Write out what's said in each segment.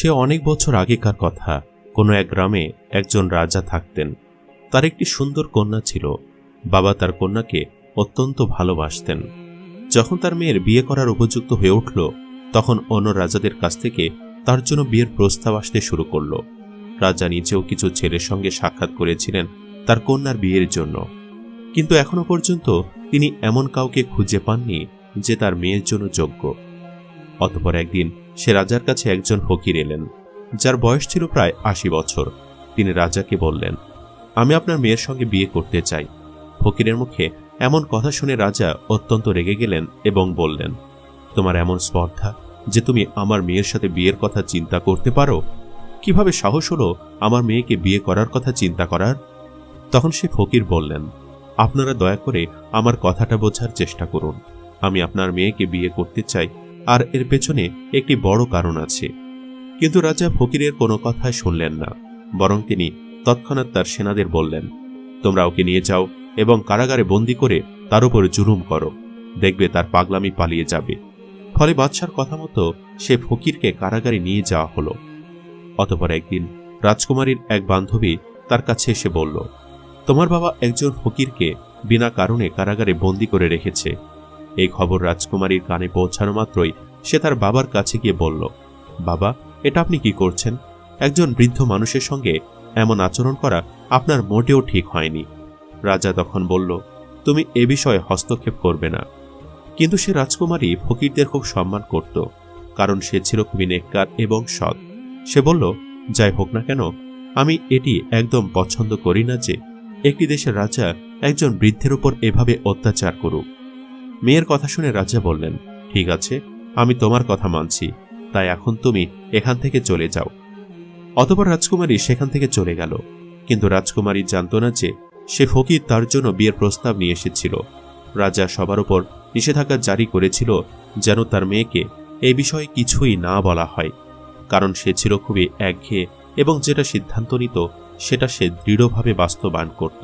সে অনেক বছর আগেকার কথা। কোনো এক গ্রামে একজন রাজা থাকতেন। তার একটি সুন্দর কন্যা ছিল। বাবা তার কন্যাকে অত্যন্ত ভালোবাসতেন। যখন তার মেয়ের বিয়ে করার উপযুক্ত হয়ে উঠল, তখন অন্য রাজাদের কাছ থেকে তার জন্য বিয়ের প্রস্তাব আসতে শুরু করল। রাজা নিজেও কিছু ছেলের সঙ্গে সাক্ষাৎ করেছিলেন তার কন্যার বিয়ের জন্য। কিন্তু এখনও পর্যন্ত তিনি এমন কাউকে খুঁজে পাননি যে তার মেয়ের জন্য যোগ্য। অতপর একদিন সে রাজার কাছে একজন ফকির এলেন, যার বয়স ছিল প্রায় আশি বছর। তিনি রাজাকে বললেন, আমি আপনার মেয়ের সঙ্গে বিয়ে করতে চাই। ফকিরের মুখে এমন কথা শুনে রাজা অত্যন্ত রেগে গেলেন এবং বললেন, তোমার এমন স্পর্ধা যে তুমি আমার মেয়ের সাথে বিয়ের কথা চিন্তা করতে পারো? কীভাবে সাহস হলো আমার মেয়েকে বিয়ে করার কথা চিন্তা করার? তখন সে ফকির বললেন, আপনারা দয়া করে আমার কথাটা বোঝার চেষ্টা করুন। আমি আপনার মেয়েকে বিয়ে করতে চাই আর এর পেছনে একটি বড় কারণ আছে। কিন্তু রাজা ফকিরের কোনো কথাই শুনলেন না, বরং তিনি তৎক্ষণাৎ তার সেনাদের বললেন, তোমরা ওকে নিয়ে যাও এবং কারাগারে বন্দি করে তার উপর জুলুম করো। দেখবে তার পাগলামি পালিয়ে যাবে। ফলে বাদশার কথা মতো সে ফকিরকে কারাগারে নিয়ে যাওয়া হলো। অতপর একদিন রাজকুমারীর এক বান্ধবী তার কাছে এসে বলল, তোমার বাবা একজন ফকিরকে বিনা কারণে কারাগারে বন্দি করে রেখেছে। এই খবর রাজকুমারীর কানে পৌঁছানো মাত্রই সে তার বাবার কাছে গিয়ে বলল, বাবা, এটা আপনি কি করছেন? একজন বৃদ্ধ মানুষের সঙ্গে এমন আচরণ করা আপনার মোটেও ঠিক হয়নি। রাজা তখন বলল, তুমি এ বিষয়ে হস্তক্ষেপ করবে না। কিন্তু সে রাজকুমারী ফকিরদের খুব সম্মান করত, কারণ সে ছিল খুবই নেককার এবং সৎ। সে বলল, যাই হোক না কেন, আমি এটি একদম পছন্দ করি না যে একটি দেশের রাজা একজন বৃদ্ধের উপর এভাবে অত্যাচার করুক। মেয়ের কথা শুনে রাজা বললেন, ঠিক আছে, আমি তোমার কথা মানছি, তাই এখন তুমি এখান থেকে চলে যাও। অতপর রাজকুমারী সেখান থেকে চলে গেল, কিন্তু রাজকুমারী জানত না যে সে ফকির তার জন্য বিয়ের প্রস্তাব নিয়ে এসেছিল। রাজা সবার উপর নিষেধাজ্ঞা জারি করেছিল যেন তার মেয়েকে এই বিষয়ে কিছুই না বলা হয়, কারণ সে ছিল খুবই একঘেয়ে এবং যেটা সিদ্ধান্ত নিত সেটা সে দৃঢ়ভাবে বাস্তবায়ন করত।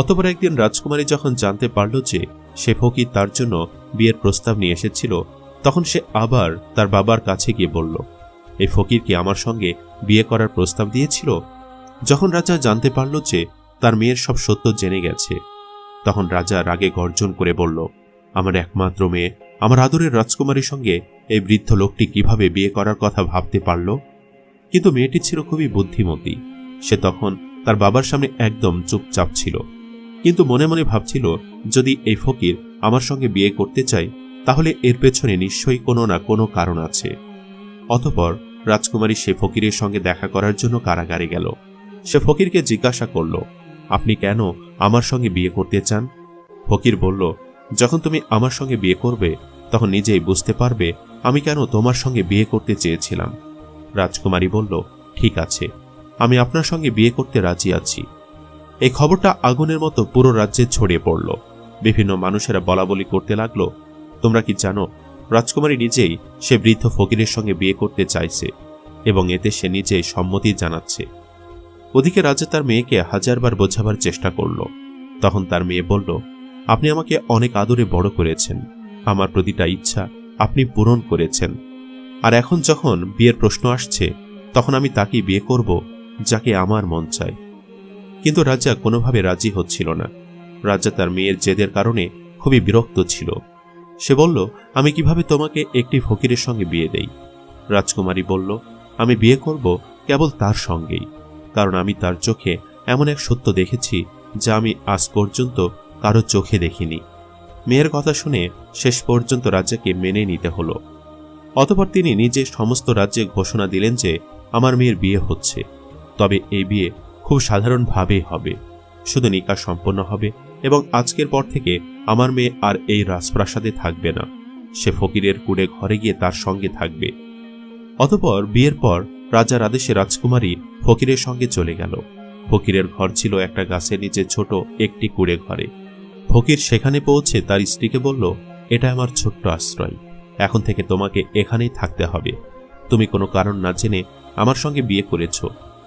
অতপর একদিন রাজকুমারী যখন জানতে পারল যে সে ফকির তার জন্য বিয়ের প্রস্তাব নিয়ে এসেছিল, তখন সে আবার তার বাবার কাছে গিয়ে বলল, এই ফকির কি আমার সঙ্গে বিয়ে করার প্রস্তাব দিয়েছিল? যখন রাজা জানতে পারল যে তার মেয়ের সব সত্য জেনে গেছে, তখন রাজা রাগে গর্জন করে বলল, আমার একমাত্র মেয়ে, আমার আদরের রাজকুমারীর সঙ্গে এই বৃদ্ধ লোকটি কীভাবে বিয়ে করার কথা ভাবতে পারল? কিন্তু মেয়েটি ছিল খুবই বুদ্ধিমতী। সে তখন তার বাবার সামনে একদম চুপচাপ ছিল। কিন্তু মনে মনে ভাবছিল, যদি এই ফকির আমার সঙ্গে বিয়ে করতে চায়, তাহলে এর পেছনে নিশ্চয়ই কোনো না কোনো কারণ আছে। অতপর রাজকুমারী সে ফকিরের সঙ্গে দেখা করার জন্য কারাগারে গেল। সে ফকিরকে জিজ্ঞাসা করল, আপনি কেন আমার সঙ্গে বিয়ে করতে চান? ফকির বলল, যখন তুমি আমার সঙ্গে বিয়ে করবে, তখন নিজেই বুঝতে পারবে আমি কেন তোমার সঙ্গে বিয়ে করতে চেয়েছিলাম। রাজকুমারী বলল, ঠিক আছে, আমি আপনার সঙ্গে বিয়ে করতে রাজি আছি। এই খবরটা আগুনের মতো পুরো রাজ্যে ছড়িয়ে পড়ল। বিভিন্ন মানুষেরা বলা বলি করতে লাগল, তোমরা কি জানো, রাজকুমারী নিজেই সে বৃদ্ধ ফকিরের সঙ্গে বিয়ে করতে চাইছে এবং এতে সে নিজেই সম্মতি জানাচ্ছে। ওদিকে রাজা তার মেয়েকে হাজারবার বোঝাবার চেষ্টা করল। তখন তার মেয়ে বলল, আপনি আমাকে অনেক আদরে বড় করেছেন। আমার প্রতিটা ইচ্ছা আপনি পূরণ করেছেন। আর এখন যখন বিয়ের প্রশ্ন আসছে, তখন আমি তাকেই বিয়ে করব, যাকে আমার মন চায়। কিন্তু রাজা কোনোভাবে রাজি হচ্ছিল না। রাজা তার মেয়ের জেদের কারণে খুবই বিরক্ত ছিল। সে বলল, আমি কীভাবে তোমাকে একটি ফকিরের সঙ্গে বিয়ে দেই? রাজকুমারী বলল, আমি বিয়ে করব কেবল তার সঙ্গেই, কারণ আমি তার চোখে এমন এক সত্য দেখেছি যা আমি আজ পর্যন্ত কারও চোখে দেখিনি। মেয়ের কথা শুনে শেষ পর্যন্ত রাজাকে মেনে নিতে হলো। অতপর তিনি নিজে সমস্ত রাজ্যে ঘোষণা দিলেন যে, আমার মেয়ের বিয়ে হচ্ছে। তবে এই বিয়ে খুব সাধারণভাবেই হবে। শুধু নিকাশ সম্পন্ন হবে এবং আজকের পর থেকে আমার মেয়ে আর এই রাজপ্রাসাদে থাকবে না। সে ফকিরের কুড়ে ঘরে গিয়ে তার সঙ্গে থাকবে। অতপর বিয়ের পর রাজার আদেশে রাজকুমারী ফকিরের সঙ্গে চলে গেল। ফকিরের ঘর ছিল একটা গাছের নিচে ছোট একটি কুড়ে ঘরে। ফকির সেখানে পৌঁছে তার স্ত্রীকে বলল, এটা আমার ছোট্ট আশ্রয়। এখন থেকে তোমাকে এখানেই থাকতে হবে। তুমি কোনো কারণ না জেনে আমার সঙ্গে বিয়ে করেছ।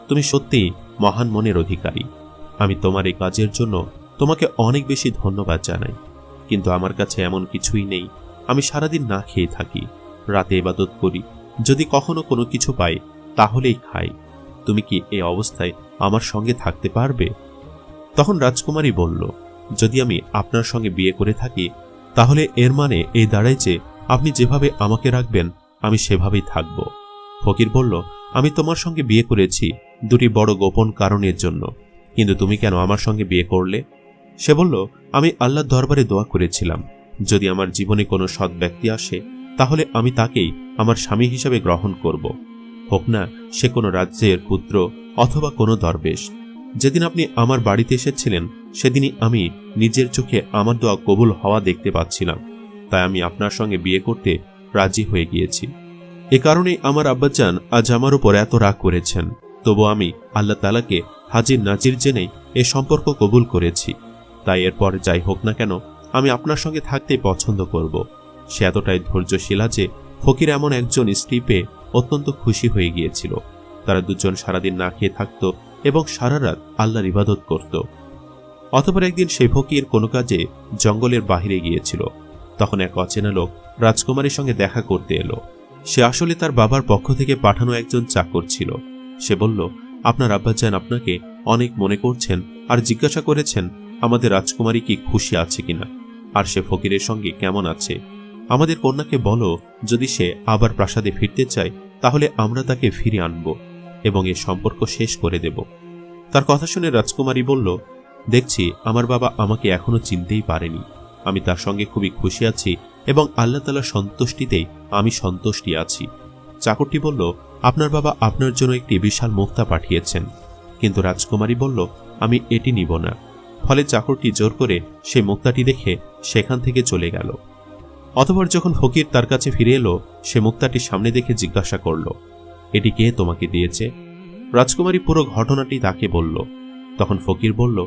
তুমি সত্যিই মহান মনের অধিকারী। আমি তোমার এই কাজের জন্য তোমাকে অনেক বেশি ধন্যবাদ জানাই। কিন্তু আমার কাছে এমন কিছুই নেই। আমি সারাদিন না খেয়ে থাকি। রাতে এবাদত করি। যদি কখনো কোনো কিছু পাই, তাহলেই খাই। তুমি কি এই অবস্থায় আমার সঙ্গে থাকতে পারবে? তখন রাজকুমারী বলল, যদি আমি আপনার সঙ্গে বিয়ে করে থাকি, তাহলে এর মানে এই দাঁড়ায় যে আপনি যেভাবে আমাকে রাখবেন, আমি সেভাবেই থাকব। ফকির বলল, আমি তোমার সঙ্গে বিয়ে করেছি দুটি বড় গোপন কারণের জন্য। কিন্তু তুমি কেন আমার সঙ্গে বিয়ে করলে? সে বলল, আমি আল্লাহর দরবারে দোয়া করেছিলাম। যদি আমার জীবনে কোনো সৎ ব্যক্তি আসে, তাহলে আমি তাকেই আমার স্বামী হিসেবে গ্রহণ করব। হোক না, সে কোনো রাজ্যের পুত্র অথবা কোনো দরবেশ। যেদিন আপনি আমার বাড়িতে এসেছিলেন, সেদিনই আমি নিজের চোখে আমার দোয়া কবুল হওয়া দেখতে পাচ্ছিলাম। তাই আমি আপনার সঙ্গে বিয়ে করতে রাজি হয়ে গিয়েছি। এ কারণেই আমার আব্বাজান আজ আমার উপর এত রাগ করেছেন। তবু আমি আল্লাহ তালাকে হাজির নাজির জেনেই এ সম্পর্ক কবুল করেছি। তাই এরপর যাই হোক না কেন, আমি আপনার সঙ্গে থাকতেই পছন্দ করব। সে এতটাই ধৈর্যশীলা যে ফকির এমন একজন স্ত্রী পেয়ে অত্যন্ত খুশি হয়ে গিয়েছিল। তারা দুজন সারাদিন না খেয়ে থাকত এবং সারা রাত আল্লাহর ইবাদত করত। অতপর একদিন সেই ফকির কোনো কাজে জঙ্গলের বাহিরে গিয়েছিল। তখন এক অচেনা লোক রাজকুমারীর সঙ্গে দেখা করতে এলো। সে আসলে তার বাবার পক্ষ থেকে পাঠানো একজন চাকর ছিল। সে বলল, আপনার আব্বাজান আপনাকে অনেক মনে করছেন আর জিজ্ঞাসা করেছেন আমাদের রাজকুমারী কি খুশি আছে কিনা। আর সে ফকিরের সঙ্গে কেমন আছে? আমাদের কন্যাকে বলো, যদি সে আবার প্রাসাদে ফিরতে চায়, তাহলে আমরা তাকে ফিরে আনব এবং এ সম্পর্ক শেষ করে দেব। তার কথা শুনে রাজকুমারী বলল, দেখছি, আমার বাবা আমাকে এখনও চিনতেই পারেনি। আমি তার সঙ্গে খুবই খুশি আছি এবং আল্লাহ তালার সন্তুষ্টিতেই আমি সন্তুষ্টি আছি। চাকরটি বলল আপনার বাবা আপনার জন্য একটি বিশাল মুক্তা পাঠিয়েছেন। কিন্তু রাজকুমারী বলল, আমি এটি নিব না। ফলে চাকরটি জোর করে সেই মুক্তাটি দেখে সেখান থেকে চলে গেল। অতপর যখন ফকির তার কাছে ফিরে এলো, সে মুক্তাটি সামনে দেখে জিজ্ঞাসা করল, এটি কে তোমাকে দিয়েছে? রাজকুমারী পুরো ঘটনাটি তাকে বলল। তখন ফকির বলল,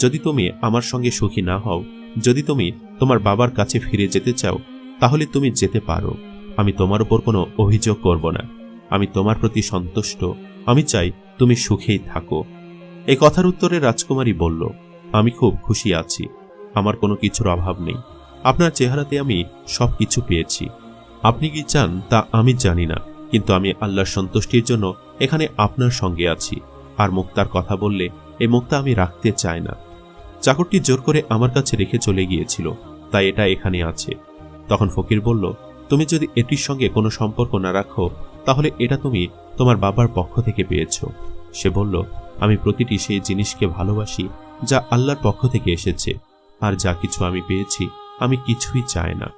যদি তুমি আমার সঙ্গে সুখী না হও, যদি তুমি তোমার বাবার কাছে ফিরে যেতে চাও, তাহলে তুমি যেতে পারো। আমি তোমার উপর কোনো অভিযোগ করব না। আমি তোমার প্রতি সন্তুষ্ট, আমি চাই তুমি সুখেই থাকো। এই কথার উত্তরে রাজকুমারী বলল, আমি খুব খুশি আছি, আমার কোনো কিছুর অভাব নেই। আপনার চেহারাতে আমি সব কিছু পেয়েছি। আপনি কি চান তা আমি জানি না, কিন্তু আমি আল্লাহর সন্তুষ্টির জন্য এখানে আপনার সঙ্গে আছি। আর মুক্তার কথা বললে এই মুক্তা আমি রাখতে চাই না। চাকরটি জোর করে আমার কাছে রেখে চলে গিয়েছিল, তাই এটা এখানে আছে। তখন ফকির বলল, তুমি যদি এটির সঙ্গে কোনো সম্পর্ক না রাখো তাহলে এটা তুমি তোমার বাবার পক্ষ থেকে পেয়েছ। সে বলল, আমি প্রতিটি সেই জিনিসকে ভালোবাসি যা আল্লাহর পক্ষ থেকে এসেছে, আর যা কিছু আমি পেয়েছি, আমি কিছুই চাই না।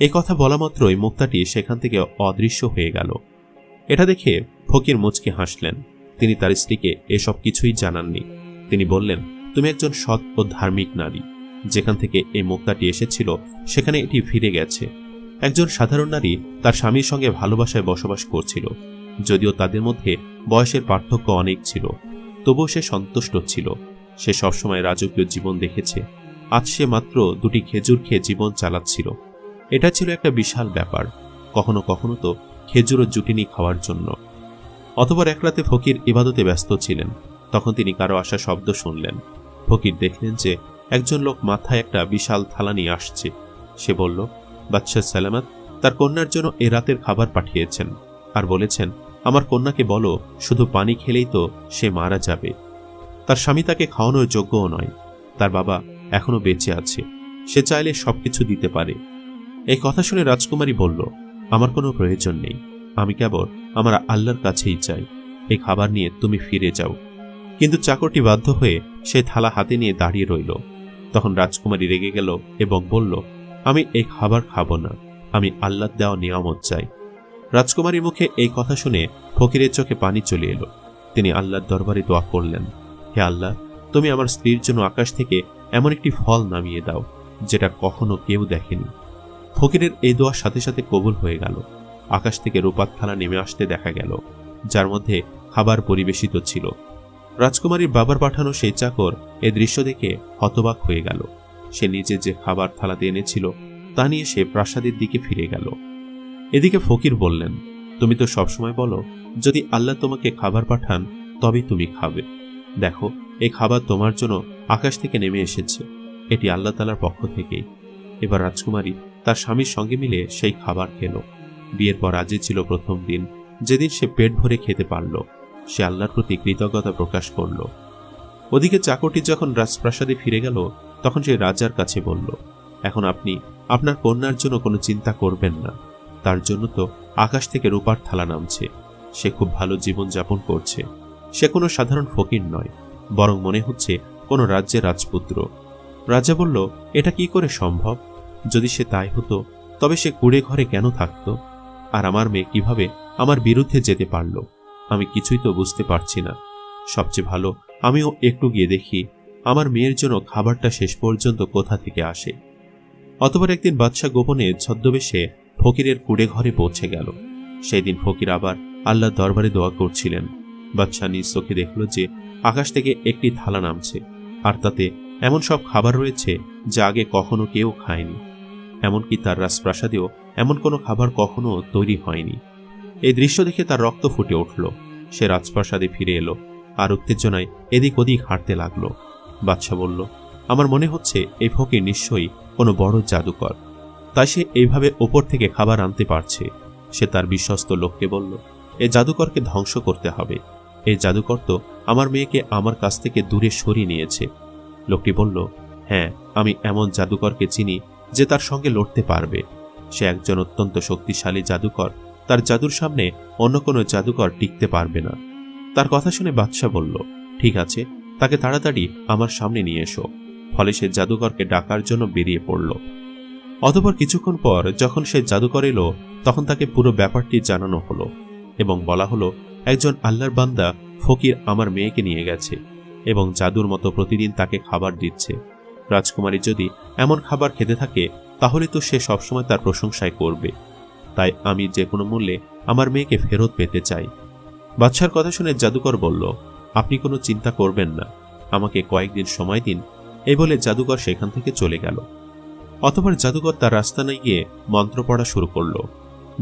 এই কথা বলা মাত্রই মুক্তাটি সেখান থেকে অদৃশ্য হয়ে গেল। এটা দেখে ফকির মুচকে হাসলেন। তিনি তার স্ত্রীকে এসব কিছুই জানাননি। তিনি বললেন, তুমি একজন সৎ ও ধার্মিক নারী। যেখান থেকে এই মুক্তাটি এসেছিল, সেখানে এটি ফিরে গেছে। একজন সাধারণ নারী তার স্বামীর সঙ্গে ভালোবাসায় বসবাস করছিল, যদিও তাদের মধ্যে বয়সের পার্থক্য অনেক ছিল, তবুও সে সন্তুষ্ট ছিল। সে সবসময় রাজকীয় জীবন দেখেছে, আজ সে মাত্র দুটি খেজুর খেয়ে জীবন চালাচ্ছিল। এটা ছিল একটা বিশাল ব্যাপার, কখনো কখনো তো খেজুরও জুটিনি খাওয়ার জন্য। অতবার এক রাতে ফকির ইবাদতে ব্যস্ত ছিলেন, তখন তিনি কারও আসা শব্দ শুনলেন। ফকির দেখলেন যে একজন লোক মাথায় একটা বিশাল থালা নিয়ে আসছে। সে বলল বাদশাহ সালামাত তার কন্যার জন্য এ রাতের খাবার পাঠিয়েছেন আর বলেছেন, আমার কন্যাকে বলো, শুধু পানি খেলেই তো সে মারা যাবে। তার স্বামী তাকে খাওয়ানোর যোগ্যও নয়। তার বাবা এখনও বেঁচে আছে। সে চাইলে সবকিছু দিতে পারে। এই কথা শুনে রাজকুমারী বলল, আমার কোনো প্রয়োজন নেই। আমি কেবল আমার আল্লাহর কাছেই চাই। এই খাবার নিয়ে তুমি ফিরে যাও। কিন্তু চাকরটি বাধ্য হয়ে সে থালা হাতে নিয়ে দাঁড়িয়ে রইল। তখন রাজকুমারী রেগে গেল এবং বলল আমি এই খাবার খাব না। আমি আল্লাহ দেওয়া নিয়ামত চাই। রাজকুমারীর মুখে এই কথা শুনে ফকিরের চোখে পানি চলে এলো। তিনি আল্লাহর দরবারে দোয়া করলেন, হে আল্লাহ, তুমি আমার স্ত্রীর জন্য আকাশ থেকে এমন একটি ফল নামিয়ে দাও, যেটা কখনো কেউ দেখেনি। ফকিরের এই দোয়ার সাথে সাথে কবুল হয়ে গেল। আকাশ থেকে রূপার থালা নেমে আসতে দেখা গেল, যার মধ্যে খাবার পরিবেশিত ছিল। রাজকুমারীর বাবার পাঠানো সেই চাকর এ দৃশ্য দেখে হতবাক হয়ে গেল। সে নিজে যে খাবার থালাতে এনেছিল, তা নিয়ে সে প্রাসাদের দিকে ফিরে গেল। এদিকে ফকির বললেন, তুমি তো সবসময় বলো, যদি আল্লাহ তোমাকে খাবার পাঠান তবে তুমি খাবে। দেখো এই খাবার তোমার জন্য আকাশ থেকে নেমে এসেছে। এটি আল্লাহ তালার পক্ষ থেকেই। এবার রাজকুমারী তার স্বামীর সঙ্গে মিলে সেই খাবার খেল। বিয়ের পর আজই ছিল প্রথম দিন। যেদিন সে পেট ভরে খেতে পারল, সে আল্লাহর প্রতি কৃতজ্ঞতা প্রকাশ করল। ওদিকে চাকরটি যখন রাজপ্রাসাদে ফিরে গেল তখন সে রাজার কাছে বলল, এখন আপনি আপনার কন্যার জন্য কোনো চিন্তা করবেন না। তার জন্য তো আকাশ থেকে রূপার থালা নামছে। সে খুব ভালো জীবন যাপন করছে। সে কোনো সাধারণ ফকির নয়, বরং মনে হচ্ছে কোনো রাজ্যের রাজপুত্র। রাজা বলল, এটা কি করে সম্ভব? যদি সে তাই হতো, তবে সে কুড়ে ঘরে কেন থাকত? আর আমার মেয়ে কীভাবে আমার বিরুদ্ধে যেতে পারল? আমি কিছুই তো বুঝতে পারছি না। সবচেয়ে ভালো আমিও একটু গিয়ে দেখি আমার মেয়ের জন্য খাবারটা শেষ পর্যন্ত কোথা থেকে আসে? অতবার একদিন বাদশাহ গোপনে ছদ্মবেশে ফকিরের কুড়ে ঘরে পৌঁছে গেল। সেই দিন ফকির আবার আল্লাহ দরবারে দোয়া করছিলেন। বাদশাহ নিজ চোখে দেখল যে আকাশ থেকে একটি থালা নামছে, আর তাতে এমন সব খাবার রয়েছে যা আগে কখনো কেউ খায়নি। এমনকি তার রাজপ্রাসাদেও এমন কোনো খাবার কখনো তৈরি হয়নি। এই দৃশ্য দেখে তার রক্ত ফুটে উঠল। সে রাজপ্রাসাদে ফিরে এলো, আর উত্তেজনায় এদিক ওদিক হাঁটতে লাগল। বাদশাহ বলল, আমার মনে হচ্ছে এই ফকির নিশ্চয়ই কোনো বড় জাদুকর। তাই সে এইভাবে ওপর থেকে খাবার আনতে পারছে। সে তার বিশ্বস্ত লোককে বলল এই জাদুকরকে ধ্বংস করতে হবে। এই জাদুকর তো আমার মেয়েকে আমার কাছ থেকে দূরে সরিয়ে নিয়েছে। লোকটি বলল হ্যাঁ আমি এমন জাদুকরকে চিনি যে তার সঙ্গে লড়তে পারবে। সে একজন অত্যন্ত শক্তিশালী জাদুকর। তার জাদুর সামনে অন্য কোনো জাদুকর টিকতে পারবে না। তার কথা শুনে বাদশাহ বলল, ঠিক আছে তাকে তাড়াতাড়ি আমার সামনে নিয়ে এসো। ফলে সে জাদুকরকে ডাকার জন্য বেরিয়ে পড়ল। অতপর কিছুক্ষণ পর যখন সে জাদুকর এলো, তখন তাকে পুরো ব্যাপারটি জানানো হলো এবং বলা হলো, একজন আল্লাহর বান্দা ফকির আমার মেয়েকে নিয়ে গেছে এবং জাদুর মতো প্রতিদিন তাকে খাবার দিচ্ছে। রাজকুমারী যদি এমন খাবার খেতে থাকে, তাহলে তো সে সবসময় তার প্রশংসায় করবে। তাই আমি যে কোনো মূল্যে আমার মেয়েকে ফেরত পেতে চাই। বাদশার কথা শুনে জাদুকর বলল আপনি কোনো চিন্তা করবেন না। আমাকে কয়েকদিন সময় দিন। এই বলে জাদুকর সেখান থেকে চলে গেল। অতবার জাদুকর তার রাস্তানায় গিয়ে মন্ত্র পড়া শুরু করল।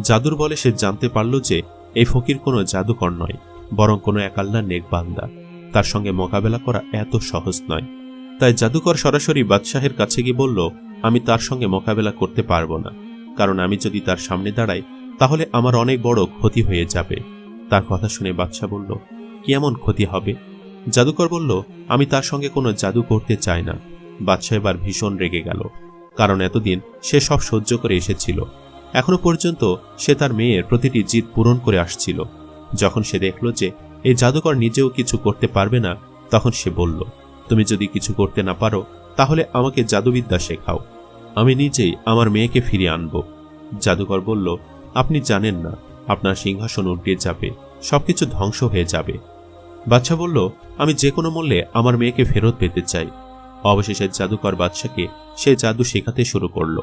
জাদুর বলে সে জানতে পারল যে এই ফকির কোনো জাদুকর নয়, বরং কোনো এক আল্লাহর নেক বান্দা তার সঙ্গে মোকাবেলা করা এত সহজ নয়। তাই জাদুকর সরাসরি বাদশাহের কাছে গিয়ে বলল, আমি তার সঙ্গে মোকাবেলা করতে পারব না। কারণ আমি যদি তার সামনে দাঁড়াই, তাহলে আমার অনেক বড় ক্ষতি হয়ে যাবে। তার কথা শুনে বাদশাহ বলল কি এমন ক্ষতি হবে? জাদুকর বলল, আমি তার সঙ্গে কোনো জাদু করতে চাই না। বাদশাহ এবার ভীষণ রেগে গেল, কারণ এতদিন সে সব সহ্য করে এসেছিল। এখনও পর্যন্ত সে তার মেয়ের প্রতিটি জিদ পূরণ করে আসছিল। যখন সে দেখল যে এই জাদুকর নিজেও কিছু করতে পারবে না, তখন সে বলল, তুমি যদি কিছু করতে না পারো, তাহলে আমাকে জাদুবিদ্যা শেখাও। আমি নিজেই আমার মেয়েকে ফিরিয়ে আনব। জাদুকর বলল, আপনি জানেন না, আপনার সিংহাসন উল্টে যাবে, সবকিছু ধ্বংস হয়ে যাবে। বাচ্চা বলল, আমি যে কোনো মূল্যে আমার মেয়েকে ফেরত পেতে চাই। অবশেষে জাদুকর বাদশাকে সে জাদু শেখাতে শুরু করল।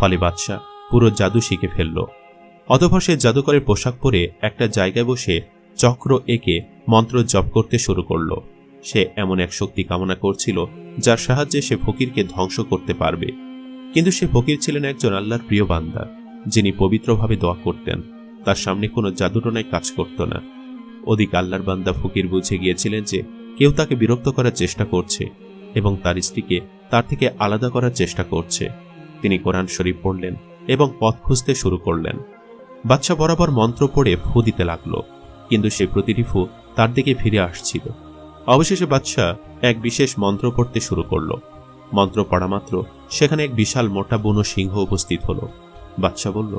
ফলে বাদশাহ পুরো জাদু শিখে ফেলল। অতঃপর সে জাদুকরের পোশাক পরে একটা জায়গায় বসে চক্র এঁকে মন্ত্র জপ করতে শুরু করল। সে এমন এক শক্তি কামনা করছিল, যার সাহায্যে সে ফকিরকে ধ্বংস করতে পারবে। কিন্তু সে ফকির ছিলেন একজন আল্লাহর প্রিয় বান্দা, যিনি পবিত্রভাবে দোয়া করতেন। তার সামনে কোনো জাদুটনায় কাজ করত না। ওদিক আল্লাহর বান্দা ফকির বুঝে গিয়েছিলেন যে কেউ তাকে বিরক্ত করার চেষ্টা করছে এবং তার স্ত্রীকে তার থেকে আলাদা করার চেষ্টা করছে। তিনি কোরআন শরীফ পড়লেন এবং পথ খুঁজতে শুরু করলেন। বাচ্চা বরাবর মন্ত্র পড়ে ফু দিতে লাগল, কিন্তু সে প্রতিটি ফু তার দিকে ফিরে আসছিল। অবশেষে বাচ্চা এক বিশেষ মন্ত্র পড়তে শুরু করল। মন্ত্র পড়া মাত্র সেখানে এক বিশাল মোটা বুনো সিংহ উপস্থিত হলো। বাচ্চা বলল,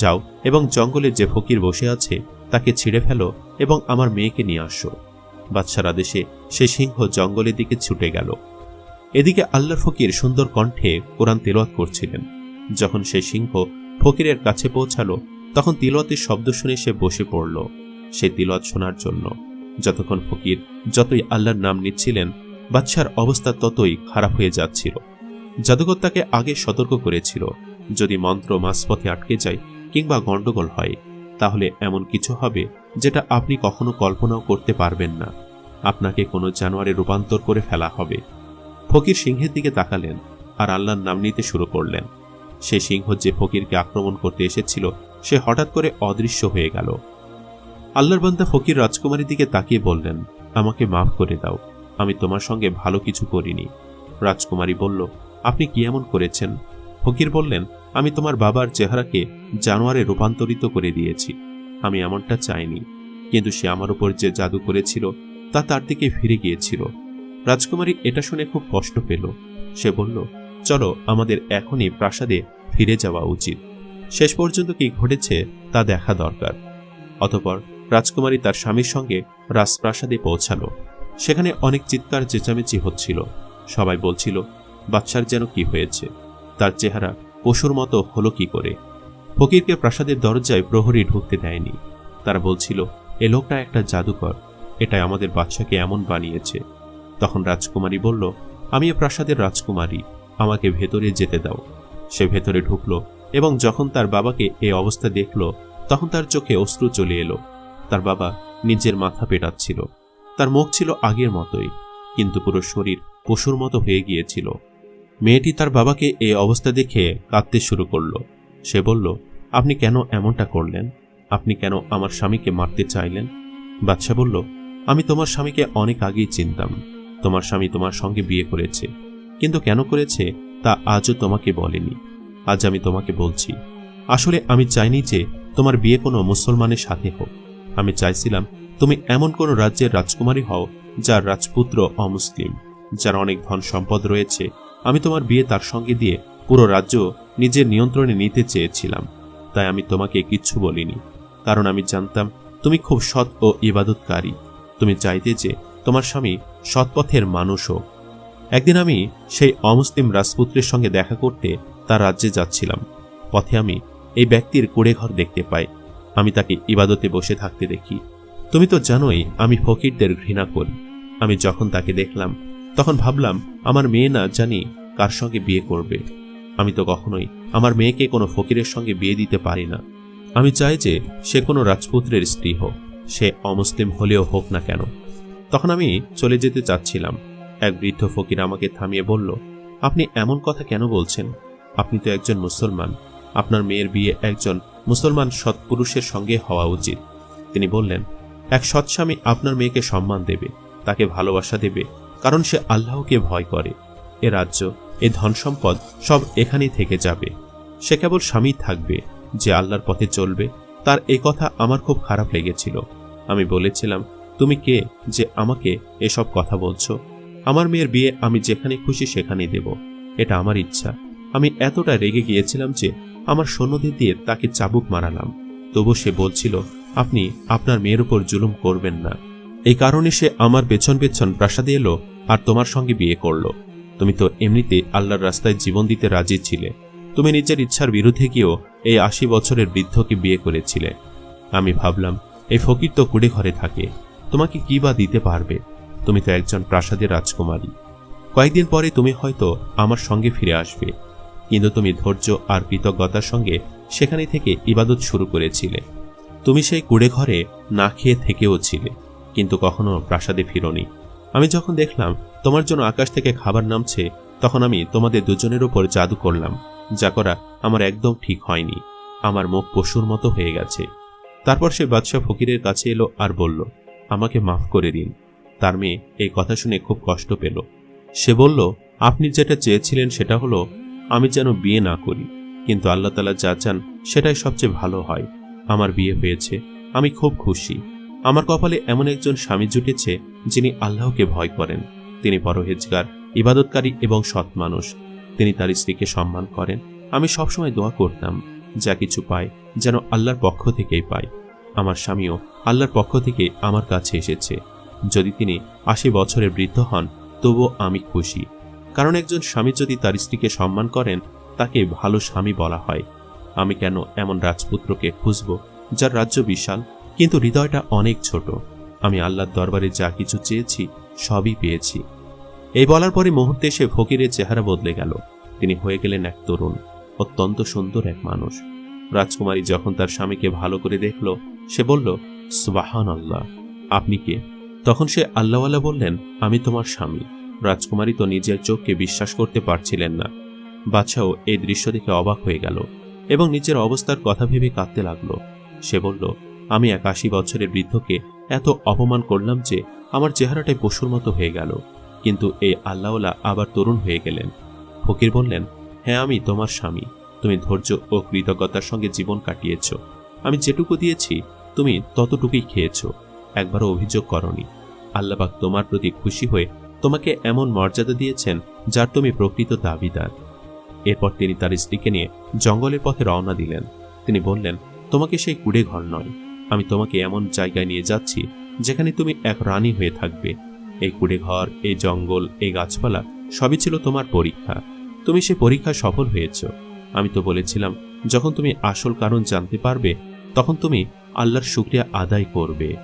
যাও এবং জঙ্গলে যে ফকির বসে আছে তাকে ছিঁড়ে ফেলো এবং আমার মেয়েকে নিয়ে আসো। বাদশার আদেশে সে সিংহ জঙ্গলের দিকে ছুটে গেল। এদিকে আল্লাহর ফকির সুন্দর কণ্ঠে কোরআন তিলওয়াত করছিলেন। যখন সে সিংহ ফকিরের কাছে পৌঁছালো, তখন তিলওয়াতের শব্দ শুনে সে বসে পড়ল। সে তিলওয়াত শোনার জন্য। যতক্ষণ ফকির যতই আল্লাহর নাম নিচ্ছিলেন বাচ্চার অবস্থা ততই খারাপ হয়ে যাচ্ছিল। জাদুকর তাকে আগে সতর্ক করেছিল। যদি মন্ত্র মাঝপথে আটকে যায় কিংবা গণ্ডগোল হয়, তাহলে এমন কিছু হবে যেটা আপনি কখনো কল্পনাও করতে পারবেন না। আপনাকে কোনো জানোয়ারে রূপান্তর করে ফেলা হবে। ফকির সিংহের দিকে তাকালেন আর আল্লাহর নাম নিতে শুরু করলেন। সে সিংহ যে ফকিরকে আক্রমণ করতে এসেছিল, সে হঠাৎ করে অদৃশ্য হয়ে গেল। আল্লাহর বান্দা ফকির রাজকুমারীর দিকে তাকিয়ে বললেন, আমাকে মাফ করে দাও। আমি তোমার সঙ্গে ভালো কিছু করিনি। রাজকুমারী বলল, আপনি কি এমন করেছেন? ফকির বললেন, আমি তোমার বাবার চেহারাকে জানোয়ারে রূপান্তরিত করে দিয়েছি। আমি এমনটা চাইনি। কিন্তু সে আমার উপর যে জাদু করেছিল, তা তার দিকে ফিরে গিয়েছিল। রাজকুমারী এটা শুনে খুব কষ্ট পেল। সে বলল, চলো, আমাদের এখনই প্রাসাদে ফিরে যাওয়া উচিত। শেষ পর্যন্ত কি ঘটেছে তা দেখা দরকার। অতপর রাজকুমারী তার স্বামীর সঙ্গে রাজপ্রাসাদে পৌঁছালো। সেখানে অনেক চিৎকার, চেঁচামেচি হচ্ছিল। সবাই বলছিল বাচ্চার যেন কি হয়েছে? তার চেহারা পশুর মতো হলো কি করে? ফকিরকে প্রাসাদের দরজায় প্রহরী ঢুকতে দেয়নি। তারা বলছিল, এ লোকটা একটা জাদুকর। এটাই আমাদের বাচ্চাকে এমন বানিয়েছে। তখন রাজকুমারী বলল, আমি এ প্রাসাদের রাজকুমারী। আমাকে ভেতরে যেতে দাও। সে ভেতরে ঢুকলো এবং যখন তার বাবাকে এই অবস্থা দেখল, তখন তার চোখে অশ্রু চলে এলো। তার বাবা নিজের মাথা পেটাচ্ছিল। তার মুখ ছিল আগের মতোই, কিন্তু পুরো শরীর পশুর মতো হয়ে গিয়েছিল। মেয়েটি তার বাবাকে এই অবস্থা দেখে কাঁদতে শুরু করল। সে বলল আপনি কেন এমনটা করলেন? আপনি কেন আমার স্বামীকে মারতে চাইলেন? বাদশা বলল, আমি তোমার স্বামীকে অনেক আগেই চিনতাম। তোমার স্বামী তোমার সঙ্গে বিয়ে করেছে। কিন্তু কেন করেছে তা আজও তোমাকে বলেনি। আজ আমি তোমাকে বলছি, আসলে আমি চাইনি যে তোমার বিয়ে কোনো মুসলমানের সাথে হোক। আমি চাইছিলাম তুমি এমন কোনো রাজ্যের রাজকুমারী হও যার রাজপুত্র অমুসলিম, যার অনেক ধন সম্পদ রয়েছে। আমি তোমার বিয়ে তার সঙ্গে দিয়ে পুরো রাজ্য নিজের নিয়ন্ত্রণে নিতে চেয়েছিলাম। তাই আমি তোমাকে কিচ্ছু বলিনি, কারণ আমি জানতাম তুমি খুব সৎ ও ইবাদতকারী। তুমি চাইতে যে তোমার স্বামী সৎপথের মানুষ হোক। একদিন আমি সেই অমুসলিম রাজপুত্রের সঙ্গে দেখা করতে তার রাজ্যে যাচ্ছিলাম। পথে আমি এই ব্যক্তির কুড়েঘর দেখতে পাই। আমি তাকে ইবাদতে বসে থাকতে দেখি। তুমি তো জানোই আমি ফকিরদের ঘৃণা করি। আমি যখন তাকে দেখলাম, তখন ভাবলাম, আমার মেয়ে না জানি কার সঙ্গে বিয়ে করবে। আমি তো কখনোই আমার মেয়েকে কোনো ফকিরের সঙ্গে বিয়ে দিতে পারি না। আমি চাই যে সে কোনো রাজপুত্রের স্ত্রী হোক, সে অমুসলিম হলেও হোক না কেন। তখন আমি চলে যেতে চাচ্ছিলাম। এক বৃদ্ধ ফকির আমাকে থামিয়ে বলল, আপনি এমন কথা কেন বলছেন? আপনি তো একজন মুসলমান। আপনার মেয়ের বিয়ে একজন মুসলমান সৎপুরুষের সঙ্গে হওয়া উচিত। তিনি বললেন, এক সৎস্বামী আপনার মেয়েকে সম্মান দেবে, তাকে ভালোবাসা দেবে, কারণ সে আল্লাহকে ভয় করে। এ রাজ্য এ ধন সম্পদ সব এখানেই থেকে যাবে। সে কেবল স্বামী থাকবে, যে আল্লাহর পথে চলবে। তার এই কথা আমার খুব খারাপ লেগেছিল। আমি বলেছিলাম, তুমি কে যে আমাকে এসব কথা বলছো? আমার মেয়ের বিয়ে আমি যেখানে খুশি সেখানে দেব। এটা আমার ইচ্ছা। আমি এতটা রেগে গিয়েছিলাম যে আমার সৈন্যদের দিয়ে তাকে চাবুক মারালাম। তবু সে বলছিল, আপনি আপনার মেয়ের উপর জুলুম করবেন না। এই কারণে সে আমার পেছন পেছন প্রাসাদে এলো আর তোমার সঙ্গে বিয়ে করল। তুমি তো এমনিতে আল্লাহর রাস্তায় জীবন দিতে রাজি ছিলে। তুমি নিজের ইচ্ছার বিরুদ্ধে গিয়েও এই আশি বছরের বৃদ্ধকে বিয়ে করেছিলে। আমি ভাবলাম, এই ফকির তো কুড়ে ঘরে থাকে, তোমাকে কি বা দিতে পারবে? তুমি তো একজন প্রাসাদের রাজকুমারী। কয়েকদিন পরে তুমি হয়তো আমার সঙ্গে ফিরে আসবে। কিন্তু তুমি ধৈর্য আর কৃতজ্ঞতার সঙ্গে সেখানে থেকে ইবাদত শুরু করেছিলে। তুমি সেই কুড়ে ঘরে না খেয়ে থেকেও ছিলে, কিন্তু কখনো প্রাসাদে ফিরোনি। আমি যখন দেখলাম তোমার জন্য আকাশ থেকে খাবার নামছে, তখন আমি তোমাদের দুজনের উপর জাদু করলাম। যা করা আমার একদম ঠিক হয়নি। আমার মুখ পশুর মতো হয়ে গেছে। তারপর সে বাদশাহ ফকিরের কাছে এলো আর বলল, আমাকে মাফ করে দিন। তার মেয়ে এই কথা শুনে খুব কষ্ট পেল। সে বলল, আপনি যেটা চেয়েছিলেন সেটা হলো, আমি যেন বিয়ে না করি। কিন্তু আল্লাহ তালা যা চান, সেটাই সবচেয়ে ভালো হয়। আমার বিয়ে হয়েছে, আমি খুব খুশি। আমার কপালে এমন একজন স্বামী জুটেছে, যিনি আল্লাহকে ভয় করেন। তিনি পরহেজগার, ইবাদতকারী এবং সৎ মানুষ। তিনি তার স্ত্রীকে সম্মান করেন। আমি সবসময় দোয়া করতাম, যা কিছু পাই যেন আল্লাহর পক্ষ থেকেই পায় আমার স্বামীও আল্লাহর পক্ষ থেকে আমার কাছে এসেছে। যদি তিনি আশি বছরের বৃদ্ধ হন, তবুও আমি খুশি। কারণ একজন স্বামী যদি তার স্ত্রীকে সম্মান করেন, তাকে ভালো স্বামী বলা হয়। আমি কেন এমন রাজপুত্রকে খুঁজব, যার রাজ্য বিশাল, কিন্তু হৃদয়টা অনেক ছোট? আমি আল্লাহর দরবারে যা কিছু চেয়েছি, সবই পেয়েছি। এই বলার পরে মুহূর্তে সে ফকিরের চেহারা বদলে গেল। তিনি হয়ে গেলেন এক তরুণ, অত্যন্ত সুন্দর এক মানুষ। রাজকুমারী যখন তার স্বামীকে ভালো করে দেখল, সে বলল সুবাহান আল্লাহ আপনি কে? তখন সে আল্লাহওয়ালা বললেন, আমি তোমার স্বামী। রাজকুমারী তো নিজের চোখকে বিশ্বাস করতে পারছিলেন না। বাচ্চাও এই দৃশ্য দেখে অবাক হয়ে গেল এবং নিজের অবস্থার কথা ভেবে কাঁদতে লাগল। সে বলল, আমি এক আশি বছরের বৃদ্ধকে এত অপমান করলাম যে আমার চেহারাটাই পশুর মতো হয়ে গেল। কিন্তু এই আল্লাহওয়ালা আবার তরুণ হয়ে গেলেন। ফকির বললেন হ্যাঁ আমি তোমার স্বামী। তুমি ধৈর্য ও কৃতজ্ঞতার সঙ্গে জীবন কাটিয়েছ। আমি যেটুকু দিয়েছি, তুমি ততটুকুই খেয়েছ। একবারও অভিযোগ করনি। আল্লাপাক তোমার প্রতি খুশি হয়ে তোমাকে এমন মর্যাদা দিয়েছেন যার তুমি প্রকৃত দাবিদার। এরপর তিনি তার স্ত্রীকে নিয়ে জঙ্গলের পথে রওনা দিলেন। তিনি বললেন, তোমাকে সেই কুড়ে ঘর নয়। আমি তোমাকে এমন জায়গায় নিয়ে যাচ্ছি যেখানে তুমি এক রানী হয়ে থাকবে। এই কুড়ে ঘর এই জঙ্গল, এই গাছপালা সবই ছিল তোমার পরীক্ষা। তুমি সে পরীক্ষা সফল হয়েছ। আমি তো বলেছিলাম, যখন তুমি আসল কারণ জানতে পারবে, তখন তুমি আল্লাহর শুক্রিয়া আদায় করবে।